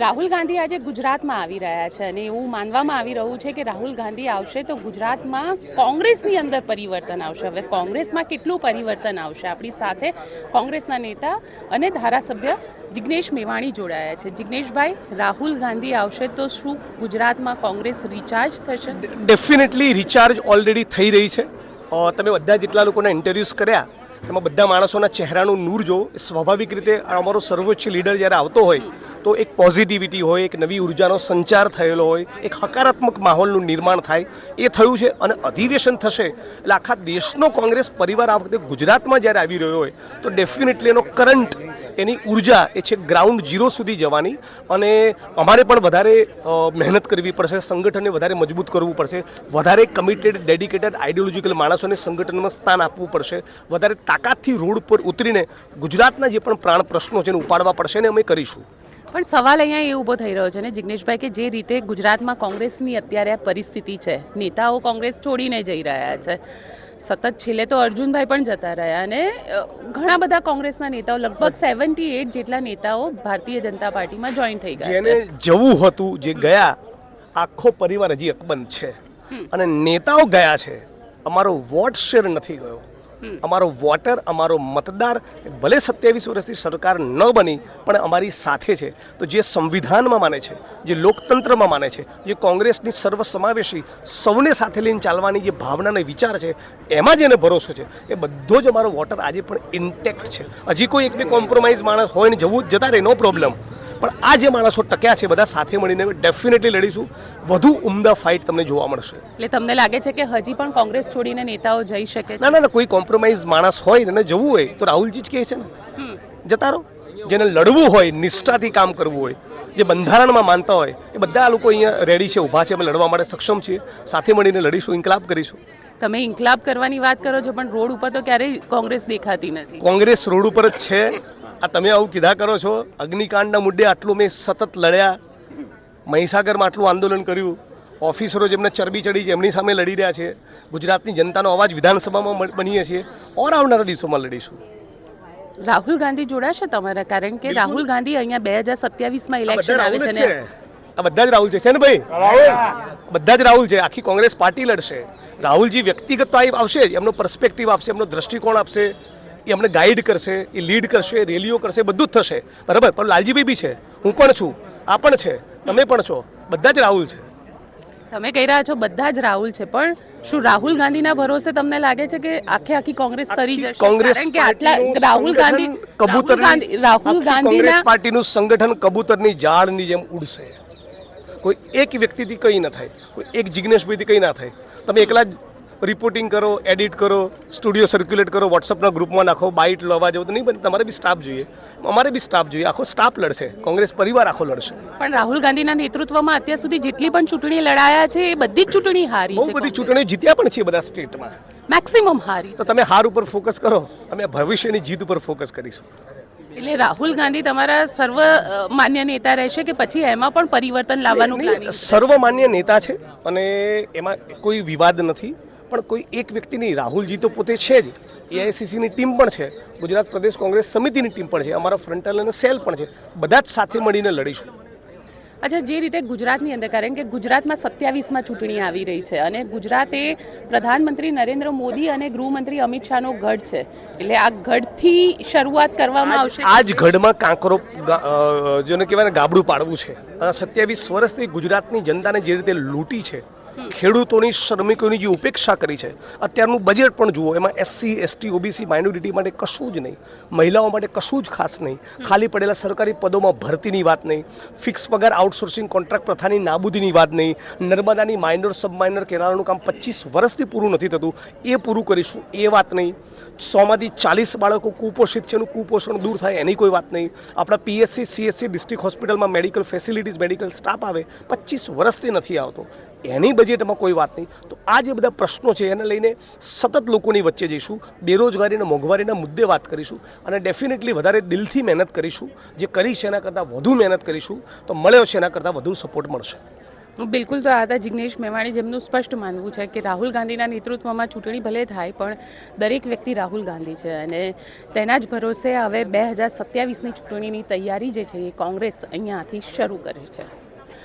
રાહુલ ગાંધી આજે ગુજરાતમાં આવી રહ્યા છે અને એવું માનવામાં આવી રહ્યું છે કે રાહુલ ગાંધી આવશે તો ગુજરાતમાં કોંગ્રેસની અંદર પરિવર્તન આવશે. હવે કોંગ્રેસમાં કેટલું પરિવર્તન આવશે? આપણી સાથે કોંગ્રેસના નેતા અને ધારાસભ્ય જિગ્નેશ મેવાણી જોડાયા છે. જિગ્નેશભાઈ, રાહુલ ગાંધી આવશે તો શું ગુજરાતમાં કોંગ્રેસ રિચાર્જ થશે? ડેફિનેટલી રિચાર્જ ઓલરેડી થઈ રહી છે. તમે બધા જેટલા લોકોના ઇન્ટરવ્યૂઝ કર્યા એમાં બધા માણસોના ચહેરાનું નૂર જો સ્વાભાવિક રીતે અમારો સર્વોચ્ચ લીડર જ્યારે આવતો હોય તો એક પોઝિટિવિટી હોય, એક નવી ઉર્જાનો સંચાર થયેલો હોય, એક હકારાત્મક માહોલનું નિર્માણ થાય, એ થયું છે અને અધિવેશન થશે. એટલે આખા દેશનો કોંગ્રેસ પરિવાર આ વખતે ગુજરાતમાં જ્યારે આવી રહ્યો હોય, તો ડેફિનેટલી એનો કરંટ એની ઊર્જા, એ છે ગ્રાઉન્ડ ઝીરો સુધી જવાની અને અમારે પણ વધારે મહેનત કરવી પડશે, સંગઠનને વધારે મજબૂત કરવું પડશે, વધારે કમિટેડ ડેડિકેટેડ આઈડિયોલોજીકલ માણસોને સંગઠનમાં સ્થાન આપવું પડશે, વધારે તાકાતથી રોડ પર ઉતરીને ગુજરાતના જે પણ પ્રાણ પ્રશ્નો છે એને ઉપાડવા પડશે ને અમે કરીશું. પણ સવાલ અહીંયા એ ઊભો થઈ રહ્યો છે ને જિગ્નેશભાઈ કે જે રીતે ગુજરાતમાં કોંગ્રેસની અત્યારે આ પરિસ્થિતિ છે નેતાઓ કોંગ્રેસ છોડીને જઈ રહ્યા છે. સતત છેલ્લે તો અર્જુનભાઈ પણ જતા રહ્યા અને ઘણા બધા કોંગ્રેસના નેતાઓ લગભગ સેવન્ટી એટ જેટલા નેતાઓ ભારતીય જનતા પાર્ટીમાં જોઈન થઈ ગયા જેને જવું હતું જે ગયા આખો પરિવાર હજી અકબંધ છે. અને નેતાઓ ગયા છે. અમારો વોટ શેર નથી ગયો. અમારો વોટર, અમારો મતદાર, ભલે સત્યાવીસ વર્ષથી સરકાર ન બની, પણ અમારી સાથે છે. તો જે સંવિધાનમાં માને છે, જે લોકતંત્રમાં માને છે, જે કોંગ્રેસની સર્વસમાવેશી સૌને સાથે લઈને ચાલવાની જે ભાવના અને વિચાર છે, એમાં જેને ભરોસો છે. એ બધો જ અમારો વોટર આજે પણ ઇન્ટેક્ટ છે. હજી કોઈ એક બે કોમ્પ્રોમાઇઝ માણસ હોય ને જવું જ જતા રહે નો પ્રોબ્લેમ પણ આ જે માણસો ટક્યા છે બધા સાથે મળીને ડેફિનેટલી લડીશું. વધુ ઉમદા ફાઇટ તમને જોવા મળશે. એટલે તમને લાગે છે કે હજી પણ કોંગ્રેસ છોડીને નેતાઓ જઈ શકે ના ના કોઈ કોમ્પ્રોમાઇઝ માણસ હોય ને જવું હોય તો રાહુલજી જ કહે છે ને. જતા રહો. જેને લડવું હોય નિષ્ઠાથી કામ કરવું હોય જે બંધારણમાં માનતા હોય એ બધા લોકો અહીંયા રેડી છે ઊભા છે અમે લડવા માટે સક્ષમ છીએ. સાથે મળીને લડીશું ઇન્કલાબ કરીશું. તમે ઇન્કલાબ કરવાની વાત કરો છો પણ રોડ ઉપર તો ક્યારેય કોંગ્રેસ દેખાતી નથી. કોંગ્રેસ રોડ ઉપર જ છે. આ તમે આવું કીધા કરો છો? અગ્નિકાંડના મુદ્દે આટલું મેં સતત લડ્યા. મહીસાગરમાં આટલું આંદોલન કર્યું. ઓફિસરો જેમને ચરબી ચડી છે એમની સામે લડી રહ્યા છે. ગુજરાતની જનતાનો અવાજ વિધાનસભામાં બનીએ છીએ. ઓર આવનારા દિવસોમાં લડીશું. રાહુલ ગાંધી જોડાશે તમારા કારણ કે રાહુલ ગાંધી અહીંયા બે હજાર સત્યાવીસમાં ઇલેક્શન આવે છે ને. આ બધા જ રાહુલ છે. છે ને ભાઈ? બધા જ રાહુલ છે. આખી કોંગ્રેસ પાર્ટી લડશે. રાહુલજી વ્યક્તિગત તો આવશે જ. એમનો પર્સપેક્ટિવ આપશે એમનો દ્રષ્ટિકોણ આપશે. એ અમને ગાઈડ કરશે એ લીડ કરશે રેલીઓ કરશે બધું જ થશે. બરાબર? પણ લાલજીભાઈ બી છે હું પણ છું આ પણ છે તમે પણ છો બધા જ રાહુલ છે. તમે કહી રહ્યા છો બધા જ રાહુલ છે પણ શું રાહુલ ગાંધીના ભરોસે તમને લાગે છે કે આખે આખી કોંગ્રેસ તરી જશે? કોંગ્રેસ કે આટલા રાહુલ ગાંધી કબૂતર રાહુલ ગાંધી કોંગ્રેસ ગાંધીના પાર્ટીનું સંગઠન કબૂતરની જાળની જેમ ઉડશે. કોઈ એક વ્યક્તિથી કંઈ ન થાય. કોઈ એક જિજ્ઞેશભાઈથી કંઈ ના થાય. તમે એકલા જ રિપોર્ટિંગ કરો એડિટ કરો સ્ટુડિયો સર્ક્યુલેટ કરો વોટ્સઅપના ગ્રુપમાં નાખો બાઇટ લવા જવું તો નહીં બને તમારે બી સ્ટાફ જોઈએ. અમારે બી સ્ટાફ જોઈએ. આખો સ્ટાફ લડશે. કોંગ્રેસ પરિવાર આખો લડશે. પણ રાહુલ ગાંધીના નેતૃત્વમાં અત્યાર સુધી જેટલી પણ ચૂંટણી લડાયા છે એ બધી જ ચૂંટણી હારી છે બધી ચૂંટણી જીત્યા પણ છે બધા સ્ટેટમાં. મેક્સિમમ હારી તો તમે હાર ઉપર ફોકસ કરો. અમે ભવિષ્યની જીત ઉપર ફોકસ કરીશું. એટલે રાહુલ ગાંધી તમારા સર્વ માન્ય નેતા રહેશે કે પછી એમાં પણ પરિવર્તન લાવવાનું સર્વમાન્ય નેતા છે અને એમાં કોઈ વિવાદ નથી. પણ કોઈ એક વ્યક્તિ નહીં. રાહુલજી તો પોતે છે જ. એઆઈસીસીની ટીમ પણ છે. ગુજરાત પ્રદેશ કોંગ્રેસ સમિતિની ટીમ પણ છે. અમારા ફ્રન્ટલ અને સેલ પણ છે. બધા જ સાથે મળીને લડીશું. અચ્છા જે રીતે ગુજરાતની અંદર કારણ કે ગુજરાતમાં સત્યાવીસમાં ચૂંટણી આવી રહી છે અને ગુજરાત એ પ્રધાનમંત્રી નરેન્દ્ર મોદી અને ગૃહમંત્રી અમિત શાહનો ગઢ છે. એટલે આ ગઢથી શરૂઆત કરવામાં આવશે. આ જ ગઢમાં કાંકરો જેને કહેવાય ગાબડું પાડવું છે. અને સત્યાવીસ વર્ષથી ગુજરાતની જનતાને જે રીતે લૂંટી છે ખેડૂતોની શ્રમિકોની જે ઉપેક્ષા કરી છે, અત્યારનું બજેટ પણ જુઓ, એમાં એસસી એસટી ઓબીસી માઇનોરિટી માટે કશું જ નહીં. મહિલાઓ માટે કશું જ ખાસ નહીં. ખાલી પડેલા સરકારી પદોમાં ભરતીની વાત નહીં. ફિક્સ પગાર આઉટસોર્સિંગ કોન્ટ્રાક્ટ પ્રથાની નાબૂદીની વાત નહીં. નર્મદાની માઇનર સબ માઇનર કેનાલનું કામ પચીસ વર્ષથી પૂરું નથી થતું. એ પૂરું કરીશું, એ વાત નહીં. સોમાંથી ચાલીસ બાળકો કુપોષિત છે એનું કુપોષણ દૂર થાય એની કોઈ વાત નહીં. આપણા પીએસસી સીએસસી ડિસ્ટ્રિક્ટ હોસ્પિટલમાં મેડિકલ ફેસિલિટીઝ મેડિકલ સ્ટાફ આવે, પચીસ વર્ષથી નથી આવતો. એની બજેટમાં કોઈ વાત નહીં. તો આ જે બધા પ્રશ્નો છે, એને લઈને સતત લોકોની વચ્ચે જઈશું બેરોજગારી મોંઘવારીના મુદ્દે વાત કરીશું અને ડેફિનેટલી વધારે દિલથી મહેનત કરીશું. જે કરી છે, એના કરતાં વધુ મહેનત કરીશું. તો મળ્યો છે, એના કરતાં વધુ સપોર્ટ મળશે. બિલકુલ તો આ હતા જિગ્નેશ મેવાણી, જેમનું સ્પષ્ટ માનવું છે કે રાહુલ ગાંધીના નેતૃત્વમાં ચૂંટણી ભલે થાય, પણ દરેક વ્યક્તિ રાહુલ ગાંધી છે અને તેના જ ભરોસે હવે બે હજાર સત્યાવીસની ચૂંટણીની તૈયારી જે છે, એ કોંગ્રેસ અહીંયાથી શરૂ કરી છે.